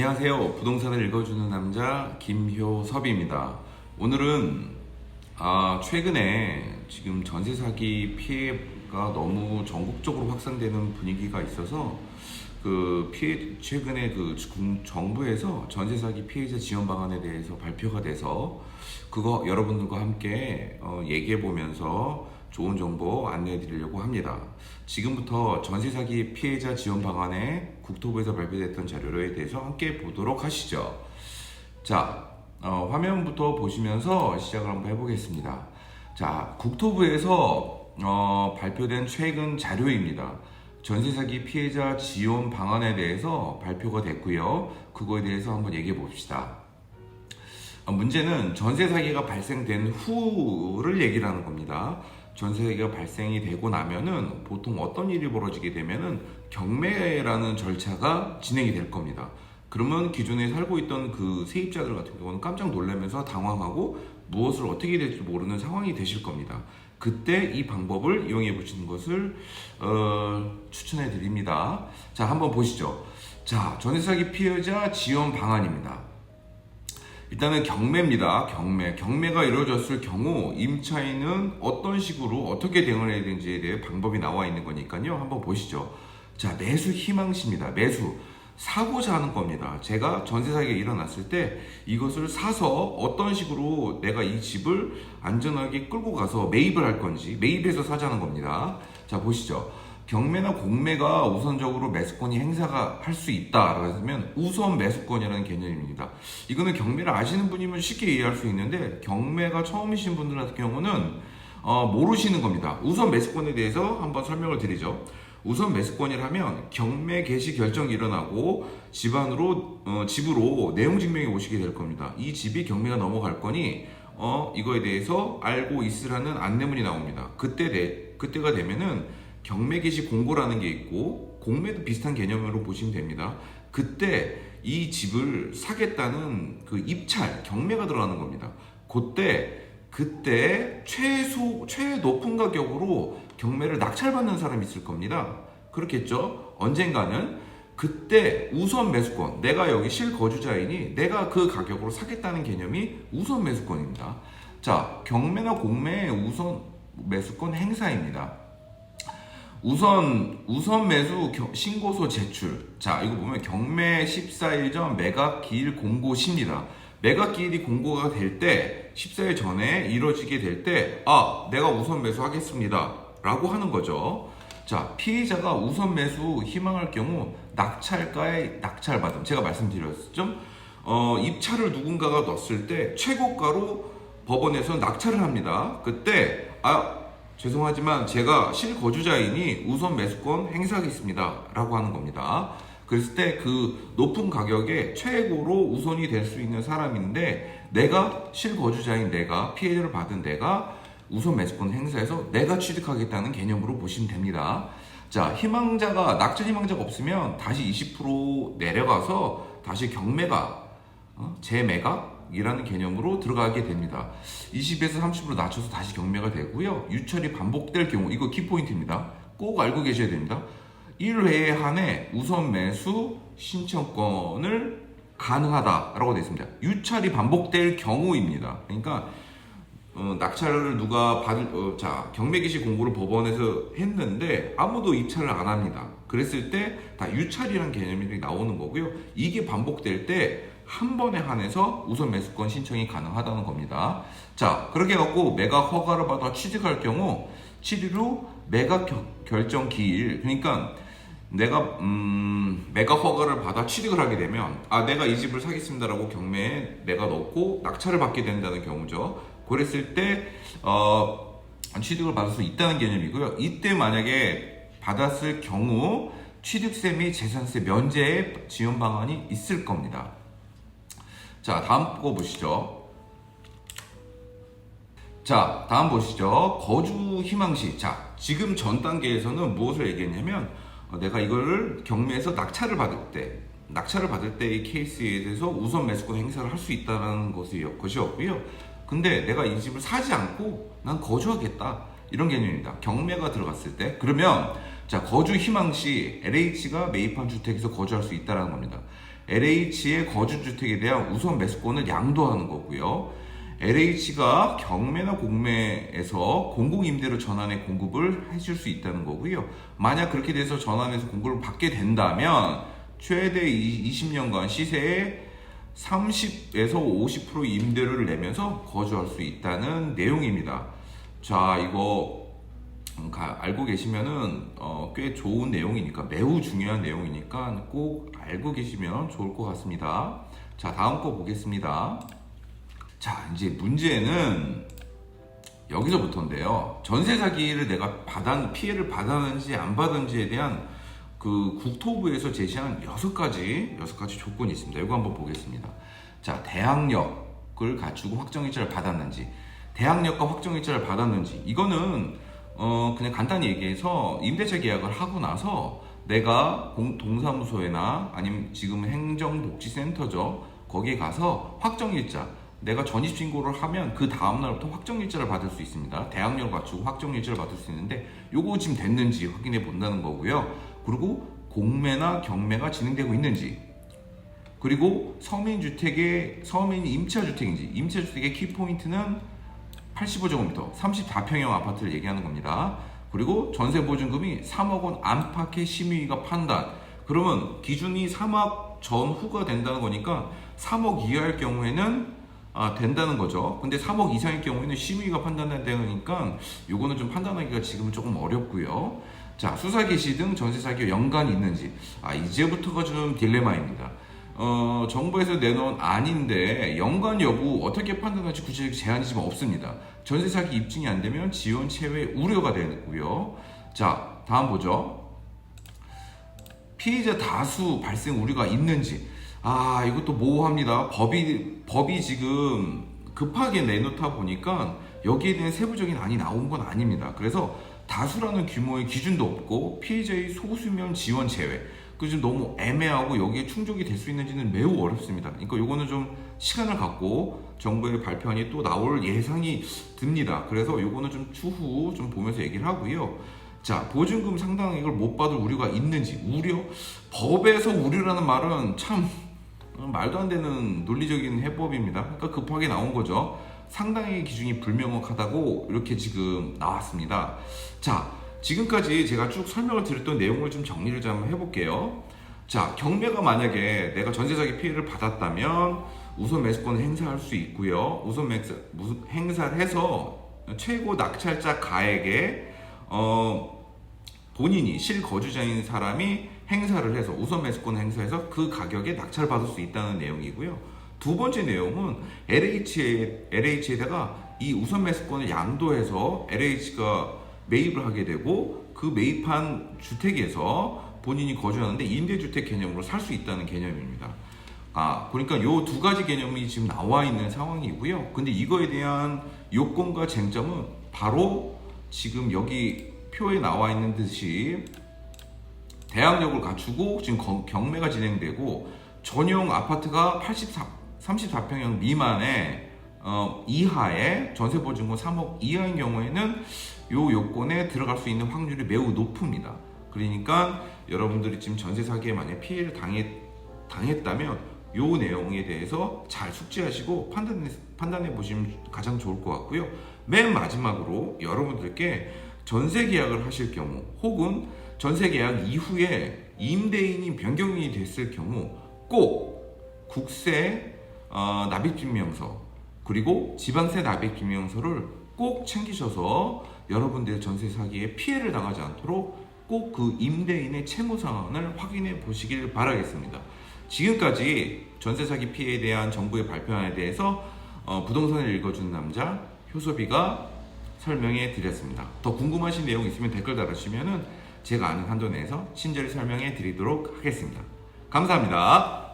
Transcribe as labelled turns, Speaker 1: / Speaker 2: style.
Speaker 1: 안녕하세요. 부동산을 읽어주는 남자 김효섭입니다. 오늘은 아, 최근에 지금 전세 사기 피해가 너무 전국적으로 확산되는 분위기가 있어서 그 피해 최근에 그 군- 정부에서 전세 사기 피해자 지원 방안에 대해서 발표가 돼서 그거 여러분들과 함께 어, 얘기해 보면서 좋은 정보 안내해 드리려고 합니다. 지금부터 전세 사기 피해자 지원 방안에 국토부에서 발표됐던 자료에 대해서 함께 보도록 하시죠. 자, 어, 화면부터 보시면서 시작을 한번 해보겠습니다. 자, 국토부에서 어, 발표된 최근 자료입니다. 전세 사기 피해자 지원 방안에 대해서 발표가 됐고요. 그거에 대해서 한번 얘기해 봅시다. 어, 문제는 전세 사기가 발생된 후를 얘기를 하는 겁니다. 전세 사기가 발생이 되고 나면은 보통 어떤 일이 벌어지게 되면은 경매라는 절차가 진행이 될 겁니다. 그러면 기존에 살고 있던 그 세입자들 같은 경우는 깜짝 놀라면서 당황하고 무엇을 어떻게 될지 모르는 상황이 되실 겁니다. 그때 이 방법을 이용해 보시는 것을 어, 추천해 드립니다. 자, 한번 보시죠. 자, 전세 사기 피해자 지원 방안입니다. 일단은 경매입니다. 경매. 경매가 이루어졌을 경우 임차인은 어떤 식으로 어떻게 대응을 해야 되는지에 대해 방법이 나와 있는 거니까요. 한번 보시죠. 자, 매수 희망시입니다. 매수. 사고자 하는 겁니다. 제가 전세 사기가 일어났을 때 이것을 사서 어떤 식으로 내가 이 집을 안전하게 끌고 가서 매입을 할 건지 매입해서 사자는 겁니다. 자, 보시죠. 경매나 공매가 우선적으로 매수권이 행사가 할 수 있다라고 하면 우선 매수권이라는 개념입니다. 이거는 경매를 아시는 분이면 쉽게 이해할 수 있는데 경매가 처음이신 분들 같은 경우는 어, 모르시는 겁니다. 우선 매수권에 대해서 한번 설명을 드리죠. 우선 매수권이라면 경매 개시 결정이 일어나고 집안으로 어, 집으로 내용 증명이 오시게 될 겁니다. 이 집이 경매가 넘어갈 거니 어, 이거에 대해서 알고 있으라는 안내문이 나옵니다. 그때 돼, 그때가 되면은 경매 개시 공고라는 게 있고 공매도 비슷한 개념으로 보시면 됩니다. 그때 이 집을 사겠다는 그 입찰 경매가 들어가는 겁니다. 그때 그때 최소 최 높은 가격으로 경매를 낙찰받는 사람이 있을 겁니다. 그렇겠죠? 언젠가는 그때 우선 매수권 내가 여기 실거주자이니 내가 그 가격으로 사겠다는 개념이 우선 매수권입니다. 자 경매나 공매의 우선 매수권 행사입니다. 우선 우선 매수 겨- 신고서 제출. 자, 이거 보면 경매 14일 전 매각 기일 공고 시입니다. 매각 기일이 공고가 될 때 14일 전에 이루어지게 될 때 아, 내가 우선 매수하겠습니다. 라고 하는 거죠. 자, 피해자가 우선 매수 희망할 경우 낙찰가에 낙찰받음. 제가 말씀드렸죠. 어, 입찰을 누군가가 넣었을 때 최고가로 법원에서 낙찰을 합니다. 그때 아 죄송하지만 제가 실거주자이니 우선 매수권 행사하겠습니다. 라고 하는 겁니다. 그랬을 때 그 높은 가격에 최고로 우선이 될 수 있는 사람인데 내가 실거주자인 내가 피해를 받은 내가 우선 매수권 행사해서 내가 취득하겠다는 개념으로 보시면 됩니다. 자, 희망자가 낙찰 희망자가 없으면 다시 20% 내려가서 다시 경매가 어? 재매각 이라는 개념으로 들어가게 됩니다. 20에서 30% 낮춰서 다시 경매가 되고요. 유찰이 반복될 경우 이거 키포인트입니다. 꼭 알고 계셔야 됩니다. 1회에 한해 우선 매수 신청권을 가능하다라고 되어 있습니다. 유찰이 반복될 경우입니다. 그러니까 어, 낙찰을 누가 받을 어, 자 경매 개시 공고를 법원에서 했는데 아무도 입찰을 안 합니다. 그랬을 때 다 유찰이라는 개념이 나오는 거고요. 이게 반복될 때 한 번에 한해서 우선 매수권 신청이 가능하다는 겁니다. 자 그렇게 갖고 매각 허가를 받아 취득할 경우 7일 후 매각 겨- 결정 기일 그러니까 내가 음, 매각 허가를 받아 취득을 하게 되면 아 내가 이 집을 사겠습니다라고 경매에 내가 넣고 낙찰을 받게 된다는 경우죠. 그랬을 때 어, 취득을 받을 수 있다는 개념이고요. 이때 만약에 받았을 경우 취득세 및 재산세 면제의 지원 방안이 있을 겁니다. 자 다음 거 보시죠. 자, 다음 보시죠. 거주 희망시. 자, 지금 전 단계에서는 무엇을 얘기했냐면, 어, 내가 이거를 경매에서 낙찰을 받을 때, 낙찰을 받을 때의 케이스에 대해서 우선 매수권 행사를 할 수 있다는 것이, 것이었고요. 근데 내가 이 집을 사지 않고 난 거주하겠다. 이런 개념입니다. 경매가 들어갔을 때. 그러면, 자, 거주 희망시 LH가 매입한 주택에서 거주할 수 있다는 겁니다. LH의 거주주택에 대한 우선 매수권을 양도하는 거고요. LH가 경매나 공매에서 공공임대로 전환의 공급을 해줄 수 있다는 거고요. 만약 그렇게 돼서 전환해서 공급을 받게 된다면 최대 20년간 시세의 30에서 50% 임대료를 내면서 거주할 수 있다는 내용입니다. 자, 이거 음, 가- 알고 계시면은 어, 꽤 좋은 내용이니까 매우 중요한 내용이니까 꼭 알고 계시면 좋을 것 같습니다. 자, 다음 거 보겠습니다. 자, 이제 문제는 여기서부터인데요. 전세 사기를 내가 받았 피해를 받았는지 안 받았는지에 대한 그 국토부에서 제시한 여섯 가지 여섯 가지 조건이 있습니다. 이거 한번 보겠습니다. 자, 대항력을 갖추고 확정일자를 받았는지, 대항력과 확정일자를 받았는지 이거는 어 그냥 간단히 얘기해서 임대차 계약을 하고 나서 내가 공- 동사무소에나 아니면 지금 행정복지센터죠 거기에 가서 확정일자 내가 전입신고를 하면 그 다음날부터 확정일자를 받을 수 있습니다. 대항력을 갖추고 확정일자를 받을 수 있는데 요거 지금 됐는지 확인해 본다는 거고요. 그리고 공매나 경매가 진행되고 있는지 그리고 서민주택의 서민 임차주택인지 임차주택의 키포인트는 85제곱미터 34평형 아파트를 얘기하는 겁니다. 그리고 전세 보증금이 3억 원 안팎의 심의가 판단. 그러면 기준이 3억 전후가 된다는 거니까 3억 이하일 경우에는 아, 된다는 거죠. 근데 3억 이상일 경우에는 심의가 판단된다니까 요거는 좀 판단하기가 지금은 조금 어렵고요. 자, 수사 개시 등 전세 사기 연관이 있는지. 아, 이제부터가 좀 딜레마입니다. 어, 정부에서 내놓은 아닌데 연관 여부 어떻게 판단할지 구체적 제한이 지금 없습니다. 전세 사기 입증이 안 되면 지원 체외 우려가 되고요. 자, 다음 보죠. 피해자 다수 발생 우려가 있는지. 아, 이것도 모호합니다. 법이 법이 지금 급하게 내놓다 보니까 여기에 대한 세부적인 안이 나온 건 아닙니다. 그래서 다수라는 규모의 기준도 없고 피해자의 소수면 지원 제외. 그좀 너무 애매하고 여기에 충족이 될 수 있는지는 매우 어렵습니다. 그러니까 요거는 좀 시간을 갖고 정부의 발표안이 또 나올 예상이 듭니다. 그래서 요거는 좀 추후 좀 보면서 얘기를 하고요. 자, 보증금 상당액을 못 받을 우려가 있는지 우려 법에서 우려라는 말은 참 말도 안 되는 논리적인 해법입니다. 그러니까 급하게 나온 거죠. 상당히 기준이 불명확하다고 이렇게 지금 나왔습니다. 자, 지금까지 제가 쭉 설명을 드렸던 내용을 좀 정리를 좀 해볼게요. 자, 경매가 만약에 내가 전세 사기 피해를 받았다면 우선 매수권을 행사할 수 있고요. 우선 매수, 행사를 해서 최고 낙찰자 가액에 어, 본인이 실거주자인 사람이 행사를 해서 우선 매수권 행사해서 그 가격에 낙찰을 받을 수 있다는 내용이고요. 두 번째 내용은 LH에, LH에다가 이 우선 매수권을 양도해서 LH가 매입을 하게 되고 그 매입한 주택에서 본인이 거주하는데 임대주택 개념으로 살 수 있다는 개념입니다. 아, 그러니까 요 두 가지 개념이 지금 나와 있는 상황이고요. 근데 이거에 대한 요건과 쟁점은 바로 지금 여기 표에 나와 있는 듯이 대항력을 갖추고 지금 거- 경매가 진행되고 전용 아파트가 84, 34평형 미만의 어, 이하의 전세 보증금 3억 이하인 경우에는 요 요건에 들어갈 수 있는 확률이 매우 높습니다. 그러니까 여러분들이 지금 전세 사기에 만약 피해를 당했, 당했다면 요 내용에 대해서 잘 숙지하시고 판단해, 판단해 보시면 가장 좋을 것 같고요. 맨 마지막으로 여러분들께 전세 계약을 하실 경우 혹은 전세 계약 이후에 임대인이 변경이 됐을 경우 꼭 국세 어, 납입증명서 그리고 지방세 납입증명서를 꼭 챙기셔서 여러분들의 전세 사기에 피해를 당하지 않도록 꼭 그 임대인의 채무 상황을 확인해 보시길 바라겠습니다. 지금까지 전세 사기 피해에 대한 정부의 발표안에 대해서 어, 부동산을 읽어주는 남자 효소비가 설명해 드렸습니다. 더 궁금하신 내용 있으면 댓글 달아주시면 제가 아는 한도 내에서 친절히 설명해 드리도록 하겠습니다. 감사합니다.